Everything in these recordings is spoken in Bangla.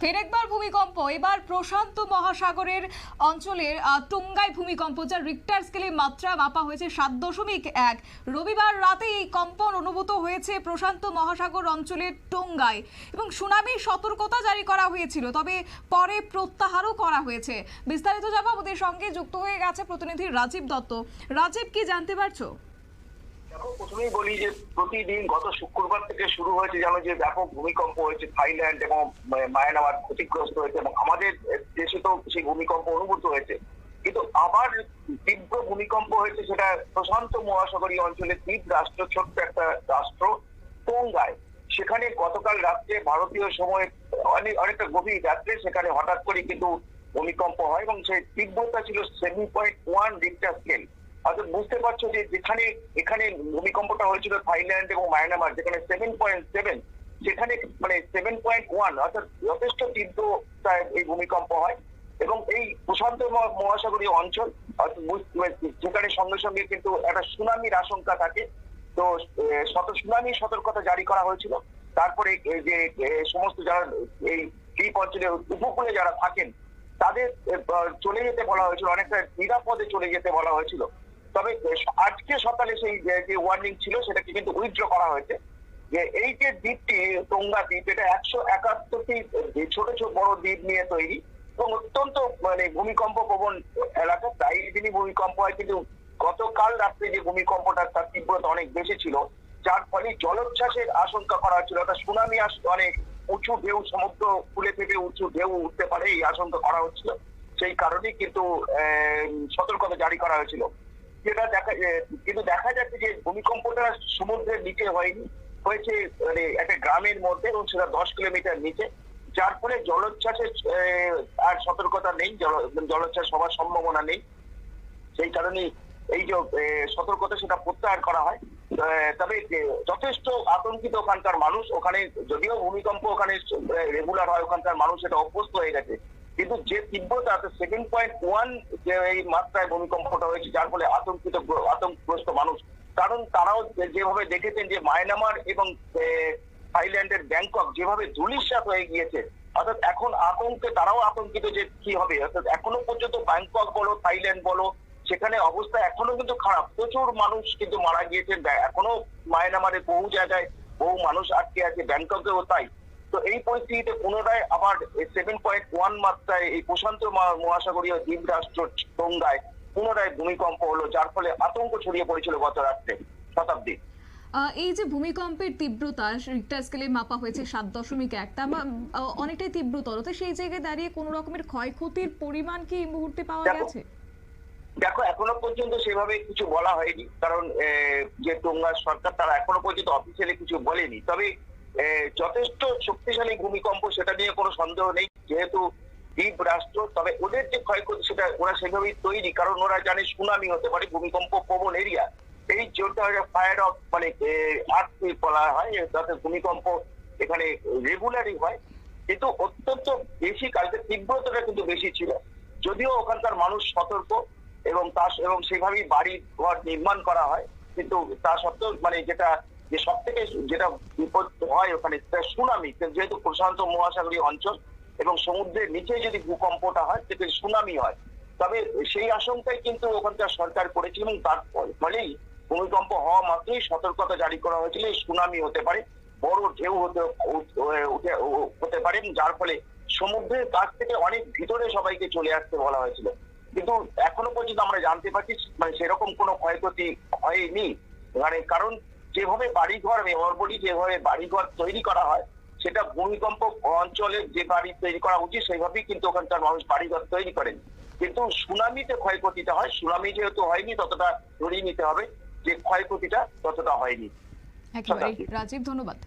ফের একবার ভূমিকম্প। এবার প্রশান্ত মহাসাগরের অঞ্চলের টুঙ্গায় ভূমিকম্প যা রিক্টার স্কেলে মাত্রা মাপা হয়েছে সাত দশমিক এক। রবিবার রাতে এই কম্পন অনুভূত হয়েছে প্রশান্ত মহাসাগর অঞ্চলের টুঙ্গায় এবং সুনামির সতর্কতা জারি করা হয়েছিল, তবে পরে প্রত্যাহারও করা হয়েছে। বিস্তারিত যাব আমাদের সঙ্গে, যুক্ত হয়ে গেছে প্রতিনিধি রাজীব দত্ত। রাজীব, কি জানতে পারছ? প্রথমেই বলি যে প্রতিদিন গত শুক্রবার থেকে শুরু হয়েছে যেন যে ব্যাপক ভূমিকম্প হয়েছে থাইল্যান্ড এবং মায়ানমার ক্ষতিগ্রস্ত হয়েছে এবং আমাদের দেশে তো সেই ভূমিকম্প অনুভূত হয়েছে। কিন্তু আবার তীব্র ভূমিকম্প হয়েছে সেটা প্রশান্ত মহাসাগরীয় অঞ্চলে দ্বীপ রাষ্ট্র, ছোট্ট একটা রাষ্ট্র টোঙ্গায় সেখানে গতকাল রাত্রে ভারতীয় সময় অনেক অনেকটা গভীর রাত্রে সেখানে হঠাৎ করে কিন্তু ভূমিকম্প হয় এবং সেই তীব্রতা ছিল seven point one Richter scale অর্থাৎ বুঝতে পারছ যে যেখানে, এখানে ভূমিকম্পটা হয়েছিল থাইল্যান্ড এবং মায়ানমার, যেখানে সেভেন পয়েন্ট সেভেন সেখানে মানে সেভেন পয়েন্ট ওয়ান অর্থাৎ যথেষ্ট তীব্রতায় এই ভূমিকম্প হয় এবং এই প্রশান্ত মহাসাগরীয় অঞ্চল যেখানে সঙ্গে সঙ্গে কিন্তু একটা সুনামির আশঙ্কা থাকে। তো শত সুনামি সতর্কতা জারি করা হয়েছিল। তারপরে যে সমস্ত যারা এই দ্বীপ অঞ্চলে উপকূলে যারা থাকেন, তাদের চলে যেতে বলা হয়েছিল, অনেকটা নিরাপদে চলে যেতে বলা হয়েছিল। তবে আজকে সকালে সেই যে- ওয়ার্নিং ছিল, সেটাকে কিন্তু উইথড্র করা হয়েছে। যে এই যে দ্বীপটি, তোঙ্গা দ্বীপ, এটা একশো একাত্তরটি ছোট ছোট বড় দ্বীপ নিয়ে তৈরি এবং অত্যন্ত মানে ভূমিকম্প প্রবণ এলাকা। তাই দিনই ভূমিকম্প হয়, কিন্তু গতকাল রাত্রে যে ভূমিকম্পটা, তার তীব্রতা অনেক বেশি ছিল। যার ফলে জলোচ্ছ্বাসের আশঙ্কা করা হচ্ছিল অর্থাৎ সুনামি আস অনেক উঁচু ঢেউ, সমুদ্র ফুলে ফেটে উঁচু ঢেউ উঠতে পারে, এই আশঙ্কা করা হচ্ছিল। সেই কারণে কিন্তু সতর্কতা জারি করা হয়েছিল। যেটা দেখা কিন্তু দেখা যাচ্ছে যে ভূমিকম্পটা সমুদ্রের নিচে হয়নি। হয়েছে মানে একটা গ্রামের মধ্যে এবং সেটা দশ কিলোমিটার নিচে। যার ফলে জলোচ্ছ্বাসের আর সতর্কতা নেই জলোচ্ছ্বাস হওয়ার সম্ভাবনা নেই। সেই কারণে এই যে সতর্কতা সেটা প্রত্যাহার করা হয়। তবে যথেষ্ট আতঙ্কিত ওখানকার মানুষ। ওখানে যদিও ভূমিকম্প ওখানে রেগুলার হয়, ওখানকার মানুষ এটা অভ্যস্ত হয়ে গেছে। কিন্তু যে তীব্রতা সেভেন পয়েন্ট ওয়ান যে এই মাত্রায় ভূমিকম্পটা হয়েছে, যার ফলে আতঙ্কিত, আতঙ্কগ্রস্ত মানুষ। কারণ তারাও যেভাবে দেখেছেন যে মায়ানমার এবং থাইল্যান্ডের ব্যাংকক যেভাবে ধুলিস্বাত হয়ে গিয়েছে, অর্থাৎ এখন আতঙ্কে তারাও আতঙ্কিত যে কি হবে। অর্থাৎ এখনও পর্যন্ত ব্যাংকক বলো, থাইল্যান্ড বলো, সেখানে অবস্থা এখনও কিন্তু খারাপ। প্রচুর মানুষ কিন্তু মারা গিয়েছেন। এখনও মায়ানমারে বহু জায়গায় বহু মানুষ আটকে আছে, ব্যাংককেও তাই। তো এই পরিস্থিতিতে পুনরায় আবার সেভেন পয়েন্ট ওয়ান মাত্রায় এই প্রশান্ত মহাসাগরীয় দ্বীপ রাষ্ট্র টোঙ্গায় পুনরায় ভূমিকম্প হলো যার ফলে আতঙ্ক ছড়িয়ে পড়েছিল গত রাত্রে শতাব্দী এই যে ভূমিকম্পের তীব্রতা রিক্টার স্কেলে মাপা হয়েছে সাত দশমিক এক। তা অনেকটাই তীব্রতর। তো সেই জায়গায় দাঁড়িয়ে কোনো রকমের ক্ষয়ক্ষতির পরিমাণ কি এই মুহূর্তে পাওয়া গেছে? দেখো এখনও পর্যন্ত সেভাবে কিছু বলা হয়নি কারণ যে টোঙ্গার সরকার তারা এখনও পর্যন্ত অফিসিয়ালি কিছু বলেনি। তবে যথেষ্ট শক্তিশালী ভূমিকম্প সেটা নিয়ে কোনো সন্দেহ নেই। যেহেতু দ্বীপ রাষ্ট্র, তবে ওদের যে ক্ষয়ক্ষতি সেটা ওরা সেভাবেই তৈরি, কারণ ওরা জানে সুনামি হতে পারে, ভূমিকম্প প্রবণ এরিয়া। এই জোরটা ফায়ার অফ মানে আর্থ বলা হয়, যাতে ভূমিকম্প এখানে রেগুলারই হয়। কিন্তু অত্যন্ত বেশি কালকে তীব্রতাটা কিন্তু বেশি ছিল। যদিও ওখানকার মানুষ সতর্ক এবং তা এবং সেভাবেই বাড়ি ঘর নির্মাণ করা হয়, কিন্তু তা সত্ত্বেও মানে যেটা যে সব থেকে যেটা বিপদ হয় ওখানে সুনামি যেহেতু প্রশান্ত মহাসাগরীয় অঞ্চল এবং সমুদ্রের নিচে যদি ভূকম্পটা হয়, সেটা সুনামি হয়, তবে সেই আশঙ্কাই কিন্তু ওখানকার সরকার করেছে এবং তার ফলেই ভূমিকম্প হওয়া মাত্রই সতর্কতা জারি করা হয়েছিল সুনামি হতে পারে, বড় ঢেউ হতে হতে পারে যার ফলে সমুদ্রের কাছ থেকে অনেক ভিতরে সবাইকে চলে আসতে বলা হয়েছিল। কিন্তু এখনও পর্যন্ত আমরা জানতে পারছি মানে সেরকম কোনো ক্ষয়ক্ষতি হয়নি। মানে কারণ যেভাবে বাড়িঘর করি যেভাবে বাড়িঘর তৈরি করা হয় সেটা ভূমিকম্প অঞ্চলে যে বাড়ি তৈরি করা উচিত সেইভাবেই কিন্তু ওখানকার মানুষ বাড়িঘর তৈরি করেন। কিন্তু সুনামিতে ক্ষয়ক্ষতিটা হয় সুনামি যেহেতু হয়নি ততটা ধরিয়ে নিতে হবে যে ক্ষয়ক্ষতিটা ততটা হয়নি। রাজীব ধন্যবাদ।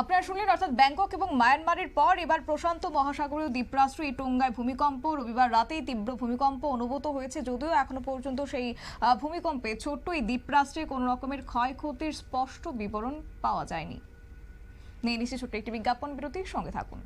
আপনারা শুনলেন অর্থাৎ ব্যাংকক এবং মায়ানমারের পর এবার প্রশান্ত মহাসাগরীয় দ্বীপরাষ্ট্র এই টোঙ্গায় ভূমিকম্প। রবিবার রাতেই তীব্র ভূমিকম্প অনুভূত হয়েছে, যদিও এখনও পর্যন্ত সেই ভূমিকম্পে ছোট্ট এই দ্বীপরাষ্ট্রে কোনো রকমের ক্ষয়ক্ষতির স্পষ্ট বিবরণ পাওয়া যায়নি। নিয়ে নিচ্ছে ছোট্ট একটি বিজ্ঞাপন, বিরতির সঙ্গে থাকুন।